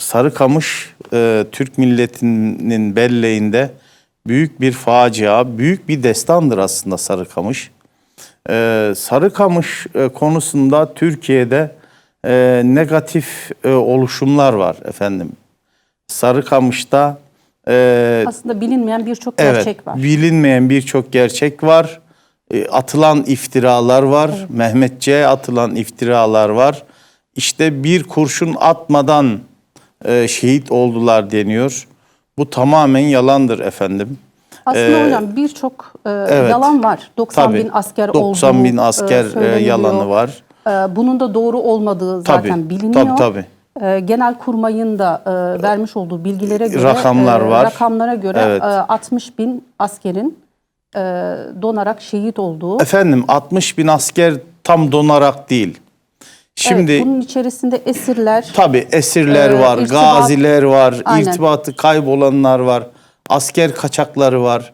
Sarıkamış e, Türk milletinin belleğinde büyük bir facia, büyük bir destandır aslında Sarıkamış. E, Sarıkamış e, konusunda Türkiye'de e, negatif e, oluşumlar var efendim. Sarıkamış'ta e, Aslında bilinmeyen birçok Evet, gerçek var. bilinmeyen birçok gerçek var. E, atılan iftiralar var. Mehmetçe'ye atılan iftiralar var. İşte bir kurşun atmadan e, şehit oldular deniyor. Bu tamamen yalandır efendim. Aslında Ee, hocam birçok e, evet. yalan var. 90 Tabii. bin asker 90 olduğu bin asker e, e, söyleniliyor. yalanı var. E, bunun da doğru olmadığı zaten Tabii, biliniyor. tabii, E, Genelkurmay'ın da e, vermiş olduğu bilgilere göre Rakamlar e, var. rakamlara göre Evet. e, 60 bin askerin e, donarak şehit olduğu. Efendim 60 bin asker tam donarak değil. Şimdi evet, bunun içerisinde esirler, Tabii esirler Ee, var, irtibat- gaziler var, Aynen. irtibatı kaybolanlar var, asker kaçakları var.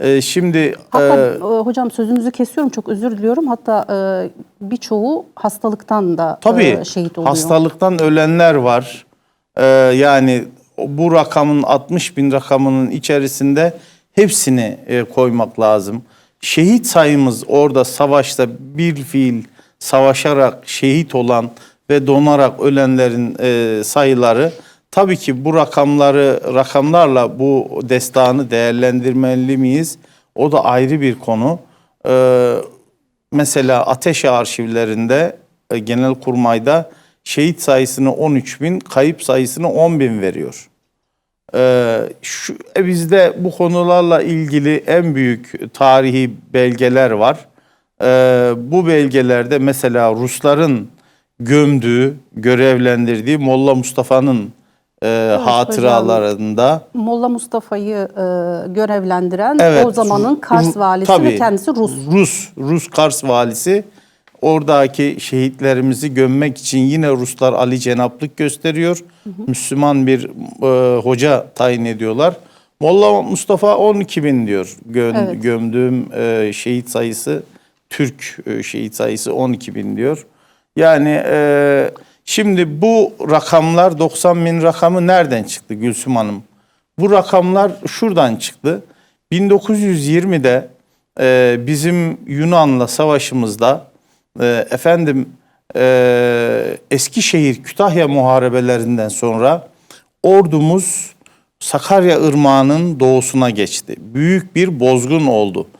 Ee, şimdi Hatta e, e, hocam sözünüzü kesiyorum çok özür diliyorum. Hatta e, birçoğu hastalıktan da tabii e, şehit oluyor. hastalıktan ölenler var. Ee, yani bu rakamın 60 bin rakamının içerisinde hepsini e, koymak lazım. Şehit sayımız orada savaşta bir fiil savaşarak şehit olan ve donarak ölenlerin e, sayıları tabii ki bu rakamları rakamlarla bu destanı değerlendirmeli miyiz? O da ayrı bir konu. Ee, mesela ateş arşivlerinde e, Genelkurmay'da şehit sayısını 13 bin, kayıp sayısını 10 bin veriyor. Ee, şu, e, bizde bu konularla ilgili en büyük tarihi belgeler var. Ee, bu belgelerde mesela Rusların gömdüğü, görevlendirdiği Molla Mustafa'nın e, hatıralarında Molla Mustafa'yı e, görevlendiren Evet, o zamanın Kars valisi tabii. ve kendisi Rus. Rus, Rus Kars valisi oradaki şehitlerimizi gömmek için yine Ruslar Ali Cenaplık gösteriyor. Müslüman bir e, hoca tayin ediyorlar. Molla Mustafa 12 bin diyor Gö- Evet. gömdüğüm e, şehit sayısı Türk e, şehit sayısı 12 bin diyor. Yani e, şimdi bu rakamlar 90 bin rakamı nereden çıktı Gülsüm Hanım? Bu rakamlar şuradan çıktı. 1920'de e, bizim Yunan'la savaşımızda e, efendim e, Eskişehir Kütahya muharebelerinden sonra ordumuz Sakarya Irmağı'nın doğusuna geçti. Büyük bir bozgun oldu.